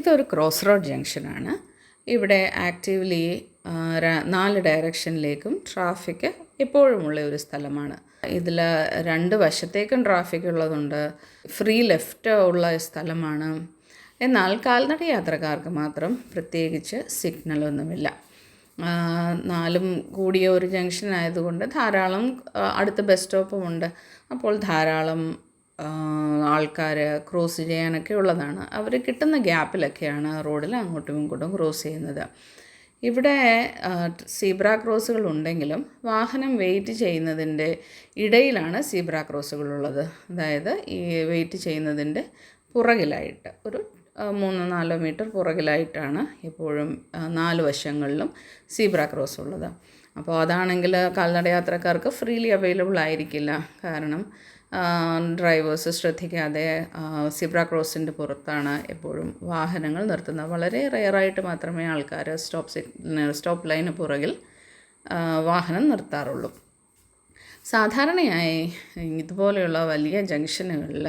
ഇതൊരു cross road ജംഗ്ഷനാണ്. ഇവിടെ actively നാല് ഡയറക്ഷനിലേക്കും ട്രാഫിക് എപ്പോഴുമുള്ള ഒരു സ്ഥലമാണ്. ഇതിൽ രണ്ട് വശത്തേക്കും ട്രാഫിക് ഉള്ളതുണ്ട്. ഫ്രീ ലെഫ്റ്റ് ഉള്ള സ്ഥലമാണ്. എന്നാൽ കാൽനട യാത്രക്കാർക്ക് മാത്രം പ്രത്യേകിച്ച് സിഗ്നലൊന്നുമില്ല നാലും കൂടിയ ഒരു ജംഗ്ഷൻ ആയതുകൊണ്ട് ധാരാളം അടുത്ത് ബസ് സ്റ്റോപ്പും ഉണ്ട് അപ്പോൾ ധാരാളം ആൾക്കാർ ക്രോസ് ചെയ്യാനൊക്കെ ഉള്ളതാണ്. അവർ കിട്ടുന്ന ഗ്യാപ്പിലൊക്കെയാണ് റോഡിൽ അങ്ങോട്ടും ഇങ്ങോട്ടും ക്രോസ് ചെയ്യുന്നത്. ഇവിടെ സീബ്ര ക്രോസുകൾ ഉണ്ടെങ്കിലും വാഹനം വെയിറ്റ് ചെയ്യുന്നതിന്റെ ഇടയിലാണ് സീബ്ര ക്രോസുകളുള്ളത്. അതായത് ഈ വെയിറ്റ് ചെയ്യുന്നതിന്റെ പുറകിലായിട്ട്. ഒരു മൂന്നോ നാലോ മീറ്റർ പുറകിലായിട്ടാണ് എപ്പോഴും നാല് വശങ്ങളിലും സീബ്ര ക്രോസ് ഉള്ളത്. അപ്പോൾ അതാണെങ്കിൽ കാൽനട യാത്രക്കാർക്ക് ഫ്രീലി അവൈലബിൾ ആയിരിക്കില്ല. കാരണം ഡ്രൈവേഴ്സ് ശ്രദ്ധിക്കാതെ സിബ്ര ക്രോസിന്റെ പുറത്താണ് എപ്പോഴും വാഹനങ്ങൾ നിർത്തുന്നത്. വളരെ റെയറായിട്ട് മാത്രമേ ആൾക്കാർ സ്റ്റോപ്പ് സ്റ്റോപ്പ് ലൈന് പുറകിൽ വാഹനം നിർത്താറുള്ളൂ. സാധാരണയായി ഇതുപോലെയുള്ള വലിയ ജംഗ്ഷനുകളിൽ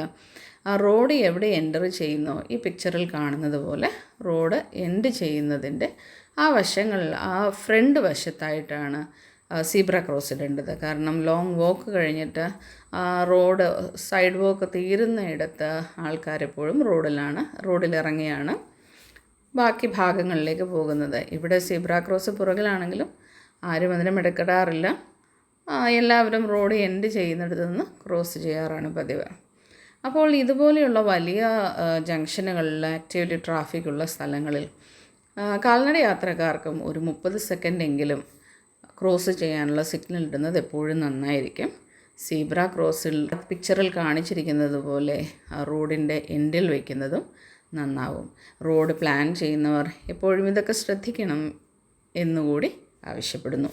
ആ റോഡ് എവിടെ എന്റർ ചെയ്യുന്നോ ഈ പിക്ചറിൽ കാണുന്നത് പോലെ റോഡ് എൻഡ് ചെയ്യുന്നതിന്റെ ആ വശങ്ങളിൽ ആ ഫ്രണ്ട് വശത്തായിട്ടാണ് സീബ്ര ക്രോസ് ഇടേണ്ടത് കാരണം ലോങ് വോക്ക് കഴിഞ്ഞിട്ട് റോഡ് സൈഡ് വോക്ക് തീരുന്നയിടത്ത് ആൾക്കാരെപ്പോഴും റോഡിലാണ് റോഡിലിറങ്ങിയാണ് ബാക്കി ഭാഗങ്ങളിലേക്ക് പോകുന്നത്. ഇവിടെ സീബ്ര ക്രോസ് പുറകിലാണെങ്കിലും ആരും അതിനെ മെടുക്കിടാറില്ല. എല്ലാവരും റോഡ് എൻഡ് ചെയ്യുന്നിടത്ത് നിന്ന് ക്രോസ് ചെയ്യാറാണ് പതിവ്. അപ്പോൾ ഇതുപോലെയുള്ള വലിയ ജംഗ്ഷനുകളിൽ ആക്റ്റീവ്ലി ട്രാഫിക് ഉള്ള സ്ഥലങ്ങളിൽ കാൽനട യാത്രക്കാർക്കും ഒരു മുപ്പത് സെക്കൻഡെങ്കിലും ക്രോസ് ചെയ്യാനുള്ള സിഗ്നൽ ഇടുന്നത് എപ്പോഴും നന്നായിരിക്കും. സീബ്ര ക്രോസിൽ പിക്ചറിൽ കാണിച്ചിരിക്കുന്നത് പോലെ റോഡിന്റെ എൻഡിൽ വയ്ക്കുന്നതും നന്നാവും. റോഡ് പ്ലാൻ ചെയ്യുന്നവർ എപ്പോഴും ഇതൊക്കെ ശ്രദ്ധിക്കണം എന്നുകൂടി ആവശ്യപ്പെടുന്നു.